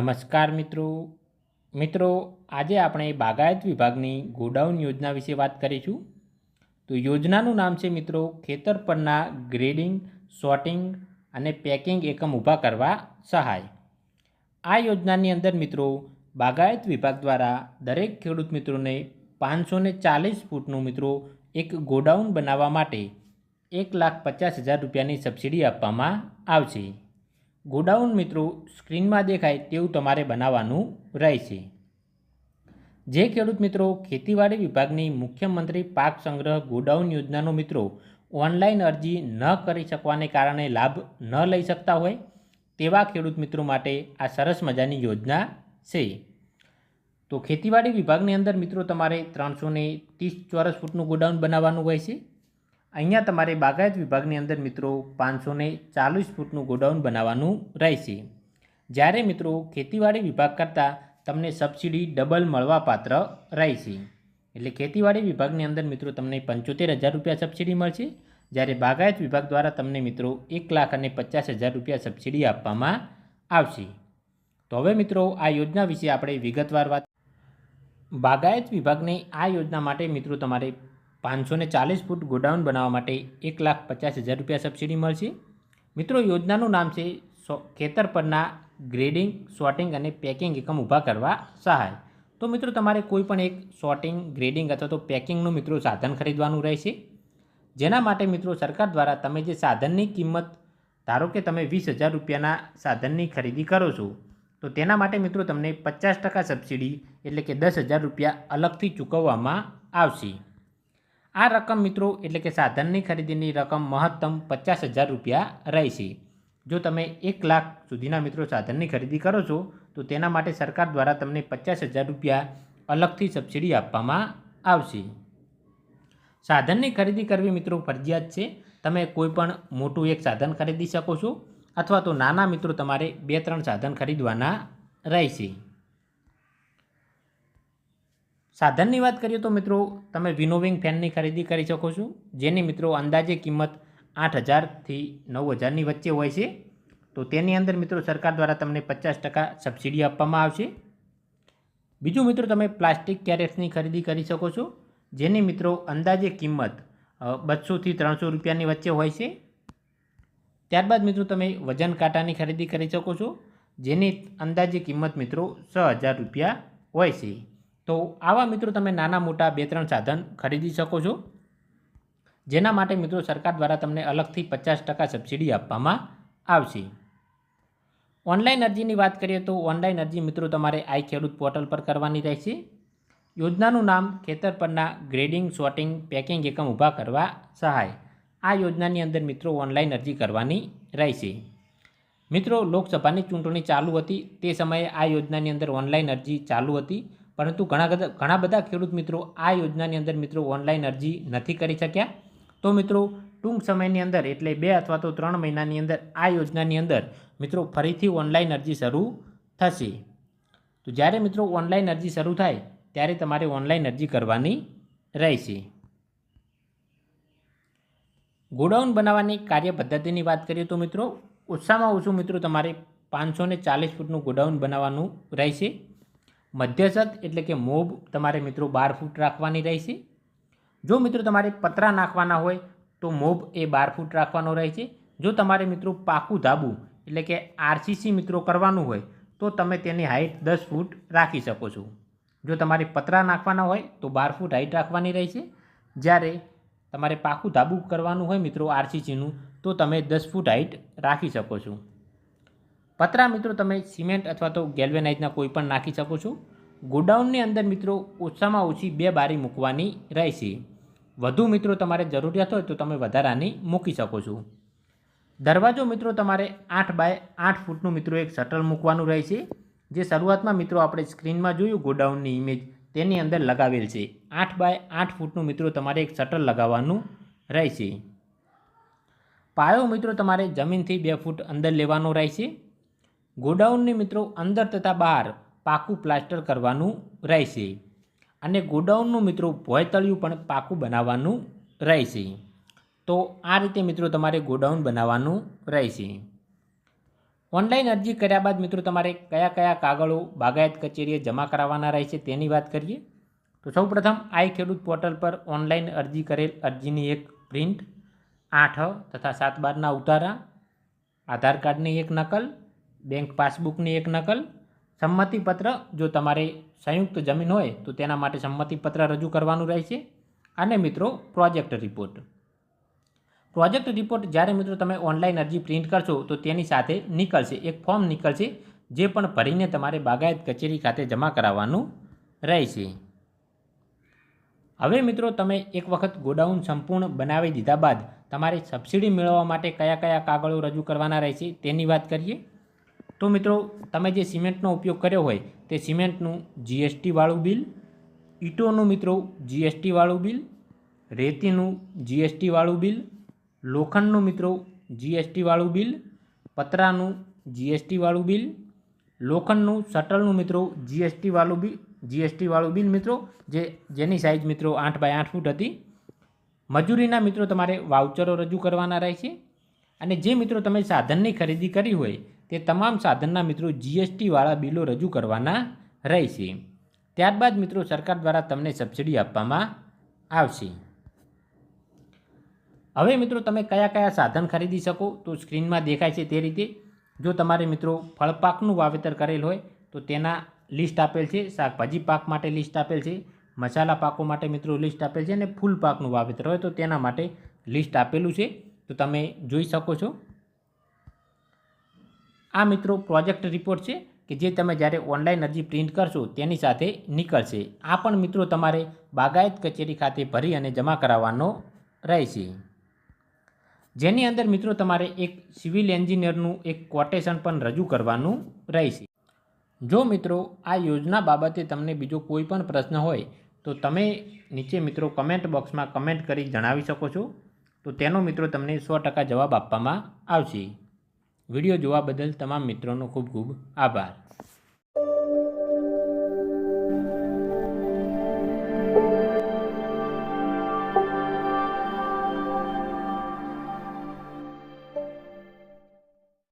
નમસ્કાર મિત્રો. મિત્રો, આજે આપણે બાગાયત વિભાગની ગોડાઉન યોજના વિશે વાત કરીશું. તો યોજનાનું નામ છે મિત્રો, ખેતર પરના ગ્રેડિંગ, સોર્ટિંગ અને પેકિંગ એકમ ઊભા કરવા સહાય. આ યોજનાની અંદર મિત્રો, બાગાયત વિભાગ દ્વારા દરેક ખેડૂત મિત્રોને પાંચસો ને ચાલીસ ફૂટનું મિત્રો એક ગોડાઉન બનાવવા માટે એક લાખ પચાસ હજાર રૂપિયાની સબસિડી આપવામાં આવશે. ગોડાઉન મિત્રો સ્ક્રીનમાં દેખાય તેવું તમારે બનાવવાનું રહેશે. જે ખેડૂત મિત્રો ખેતીવાડી વિભાગની મુખ્યમંત્રી પાક સંગ્રહ ગોડાઉન યોજનાનો મિત્રો ઓનલાઈન અરજી ન કરી શકવાને કારણે લાભ ન લઈ શકતા હોય તેવા ખેડૂત મિત્રો માટે આ સરસ મજાની યોજના છે. તો ખેતીવાડી વિભાગની અંદર મિત્રો તમારે ત્રણસો ત્રીસ ચોરસ ફૂટનું ગોડાઉન બનાવવાનું હોય છે. અહીંયા તમારે બાગાયત વિભાગની અંદર મિત્રો પાંચસો ને ચાલીસ ફૂટનું ગોડાઉન બનાવવાનું રહેશે. જ્યારે મિત્રો ખેતીવાડી વિભાગ કરતાં તમને સબસિડી ડબલ મળવાપાત્ર રહેશે. એટલે ખેતીવાડી વિભાગની અંદર મિત્રો તમને પંચોતેર હજાર રૂપિયા સબસિડી મળશે. જ્યારે બાગાયત વિભાગ દ્વારા તમને મિત્રો એક લાખ અને પચાસ હજાર રૂપિયા સબસિડી આપવામાં આવશે. તો હવે મિત્રો આ યોજના વિશે આપણે વિગતવાર વાત બાગાયત વિભાગને આ યોજના માટે મિત્રો તમારે પાંચસો ચાલીસ ફૂટ ગોડાઉન બનાવવા માટે એક લાખ પચાસ હજાર રૂપિયા સબસિડી મળશે. મિત્રો, યોજનાનું નામ છે ખેતર પરના ગ્રેડિંગ, સોર્ટિંગ અને પેકિંગ એકમ ઊભા કરવા સહાય. તો મિત્રો, તમારે કોઈ પણ એક સોર્ટિંગ, ગ્રેડિંગ અથવા તો પેકિંગનું મિત્રો સાધન ખરીદવાનું રહેશે. જેના માટે મિત્રો, સરકાર દ્વારા તમે જે સાધનની કિંમત, ધારો કે તમે વીસ હજાર રૂપિયાના સાધનની ખરીદી કરો છો, તો તેના માટે મિત્રો તમને પચાસ ટકા સબસિડી એટલે કે દસ હજાર રૂપિયા અલગથી ચૂકવવામાં આવશે. આ રકમ મિત્રો એટલે કે સાધનની ખરીદીની રકમ મહત્તમ પચાસ હજાર રૂપિયા રહેશે. જો તમે એક લાખ સુધીના મિત્રો સાધનની ખરીદી કરો છો, તો તેના માટે સરકાર દ્વારા તમને પચાસ હજાર રૂપિયા અલગથી સબસિડી આપવામાં આવશે. સાધનની ખરીદી કરવી મિત્રો ફરજિયાત છે. તમે કોઈ પણ મોટું એક સાધન ખરીદી શકો છો, અથવા તો નાના મિત્રો તમારે બે, ત્રણ સાધન ખરીદવાના રહેશે. સાધનની વાત કરીએ તો મિત્રો, તમે વિનોવિંગ ફેનની ખરીદી કરી શકો છો, જેની મિત્રો અંદાજે કિંમત આઠ હજારથી નવ હજારની વચ્ચે હોય છે. તો તેની અંદર મિત્રો સરકાર દ્વારા તમને પચાસ ટકા સબસિડી આપવામાં આવશે. બીજું મિત્રો તમે પ્લાસ્ટિક કેરેટ્સની ખરીદી કરી શકો છો, જેની મિત્રો અંદાજે કિંમત બસોથી ત્રણસો રૂપિયાની વચ્ચે હોય છે. ત્યારબાદ મિત્રો તમે વજન કાંટાની ખરીદી કરી શકો છો, જેની અંદાજે કિંમત મિત્રો છ હજાર રૂપિયા હોય છે. તો આવા મિત્રો તમે નાના મોટા બે ત્રણ સાધન ખરીદી શકો છો. જેના માટે મિત્રો સરકાર દ્વારા તમને અલગથી પચાસ ટકા સબસિડી આપવામાં આવશે. ઓનલાઈન અરજીની વાત કરીએ તો ઓનલાઈન અરજી મિત્રો તમારે આઈ ખેડૂત પોર્ટલ પર કરવાની રહેશે. યોજનાનું નામ ખેતર પરના ગ્રેડિંગ, સોર્ટિંગ, પેકિંગ એકમ ઊભા કરવા સહાય. આ યોજનાની અંદર મિત્રો ઓનલાઈન અરજી કરવાની રહેશે. મિત્રો લોકસભાની ચૂંટણી ચાલુ હતી તે સમયે આ યોજનાની અંદર ઓનલાઈન અરજી ચાલુ હતી. પરંતુ ઘણા બધા ઘણા બધા ખેડૂત મિત્રો આ યોજનાની અંદર મિત્રો ઓનલાઈન અરજી નથી કરી શક્યા. તો મિત્રો, ટૂંક સમયની અંદર, એટલે બે અથવા તો ત્રણ મહિનાની અંદર આ યોજનાની અંદર મિત્રો ફરીથી ઓનલાઈન અરજી શરૂ થશે. તો જ્યારે મિત્રો ઓનલાઈન અરજી શરૂ થાય, ત્યારે તમારે ઓનલાઈન અરજી કરવાની રહેશે. ગોડાઉન બનાવવાની કાર્ય પદ્ધતિની વાત કરીએ તો મિત્રો, ઓછામાં ઓછું મિત્રો તમારે પાંચસો ચાલીસ ફૂટનું ગોડાઉન બનાવવાનું રહેશે. મધ્યસ્થ એટલે કે મોબ તમારે મિત્રો બાર ફૂટ રાખવાની રહેશે. જો મિત્રો તમારે પતરા નાખવાના હોય તો મોબ એ બાર ફૂટ રાખવાનો રહેશે. જો તમારે મિત્રો પાકું ધાબું એટલે કે આરસીસી મિત્રો કરવાનું હોય તો તમે તેની હાઇટ દસ ફૂટ રાખી શકો છો. જો તમારે પતરા નાખવાના હોય તો બાર ફૂટ હાઇટ રાખવાની રહેશે. જ્યારે તમારે પાકું ધાબું કરવાનું હોય મિત્રો આરસીસીનું તો તમે દસ ફૂટ હાઇટ રાખી શકો છો. પતરા મિત્રો, તમે સિમેન્ટ અથવા તો ગેલ્વેનાઇઝના કોઈ પણ નાખી શકો છો. ગોડાઉનની અંદર મિત્રો, ઓછામાં ઓછી બે બારી મૂકવાની રહેશે. વધુ મિત્રો તમારે જરૂરિયાત હોય તો તમે વધારાની મૂકી શકો છો. દરવાજો મિત્રો, તમારે આઠ બાય આઠ ફૂટનું મિત્રો એક શટલ મૂકવાનું રહેશે. જે શરૂઆતમાં મિત્રો આપણે સ્ક્રીનમાં જોયું ગોડાઉનની ઇમેજ તેની અંદર લગાવેલ છે. આઠ બાય આઠ ફૂટનું મિત્રો તમારે એક શટલ લગાવવાનું રહેશે. પાયો મિત્રો, તમારે જમીનથી બે ફૂટ અંદર લેવાનો રહેશે. ગોડાઉનની મિત્રો અંદર તથા બહાર પાકું પ્લાસ્ટર કરવાનું રહેશે. અને ગોડાઉનનું મિત્રો ભોયતળિયું પણ પાકું બનાવવાનું રહેશે. તો આ રીતે મિત્રો તમારે ગોડાઉન બનાવવાનું રહેશે. ઓનલાઈન અરજી કર્યા બાદ મિત્રો તમારે કયા કયા કાગળો બાગાયત કચેરીએ જમા કરાવવાના રહેશે તેની વાત કરીએ. તો સૌપ્રથમ આઈ ખેડૂત પોર્ટલ પર ઓનલાઈન અરજી કરેલ અરજીની એક પ્રિન્ટ, આઠ તથા સાત બારના ઉતારા, આધાર કાર્ડની એક નકલ બેંક પાસબુકની એક નકલ, સંમતિપત્ર, જો તમારે સંયુક્ત જમીન હોય, તો તેના માટે સંમતિપત્ર રજૂ કરવાનું રહેશે. અને મિત્રો, પ્રોજેક્ટ રિપોર્ટ. પ્રોજેક્ટ રિપોર્ટ જ્યારે મિત્રો તમે ઓનલાઈન અરજી પ્રિન્ટ કરશો, તો તેની સાથે નીકળશે, એક ફોર્મ નીકળશે, જે પણ ભરીને તમારે બાગાયત કચેરી ખાતે જમા કરાવવાનું રહેશે. હવે મિત્રો, તમે એક વખત ગોડાઉન સંપૂર્ણ બનાવી દીધા બાદ તમારે સબસિડી મેળવવા માટે કયા કયા કાગળો રજૂ કરવાના રહેશે, તેની વાત કરીએ. તો મિત્રો, તમે જે સિમેન્ટનો ઉપયોગ કર્યો હોય, તે સિમેન્ટનું જીએસટીવાળું બિલ, ઈંટોનું મિત્રો જીએસટીવાળું બિલ, રેતીનું જીએસટીવાળું બિલ, લોખંડનું મિત્રો જીએસટીવાળું બિલ, પતરાનું જીએસટીવાળું બિલ, લોખંડનું, શટલનું મિત્રો જીએસટીવાળું બિલ જીએસટીવાળું બિલ મિત્રો, જે, જેની સાઇઝ મિત્રો આઠ બાય આઠ ફૂટ હતી. મજૂરીના મિત્રો તમારે વાઉચરો રજૂ કરવાના રહેશે. અને જે મિત્રો તમે સાધનની ખરીદી કરી હોય તે તમામ સાધનના મિત્રો જીએસટીવાળા બિલો રજૂ કરવાના રહેશે. ત્યારબાદ મિત્રો સરકાર દ્વારા તમને સબસિડી આપવામાં આવશે. હવે મિત્રો તમે કયા કયા સાધન ખરીદી શકો તો સ્ક્રીનમાં દેખાય છે તે રીતે. જો તમારે મિત્રો ફળપાકનું વાવેતર કરેલ હોય તો તેના લિસ્ટ આપેલ છે, શાકભાજી પાક માટે લિસ્ટ આપેલ છે, મસાલા પાકો માટે મિત્રો લિસ્ટ આપેલ છે અને ફૂલ પાકનું વાવેતર હોય તો તેના માટે લિસ્ટ આપેલું છે. તો તમે જોઈ શકો છો. આ મિત્રો પ્રોજેક્ટ રિપોર્ટ છે કે જે તમે જ્યારે ઓનલાઈન અરજી પ્રિન્ટ કરશો તેની સાથે નીકળશે. આ પણ મિત્રો તમારે બાગાયત કચેરી ખાતે ભરી અને જમા કરાવવાનો રહેશે. જેની અંદર મિત્રો તમારે એક સિવિલ એન્જિનિયરનું એક કોટેશન પણ રજૂ કરવાનું રહેશે. જો મિત્રો આ યોજના બાબતે તમને બીજો કોઈ પણ પ્રશ્ન હોય, તો તમે નીચે મિત્રો કમેન્ટ બોક્સમાં કમેન્ટ કરી જણાવી શકો છો. તો તેનો મિત્રો તમને સો જવાબ આપવામાં આવશે. વીડિયો જોવા બદલ તમામ મિત્રોનો ખૂબ ખૂબ આભાર.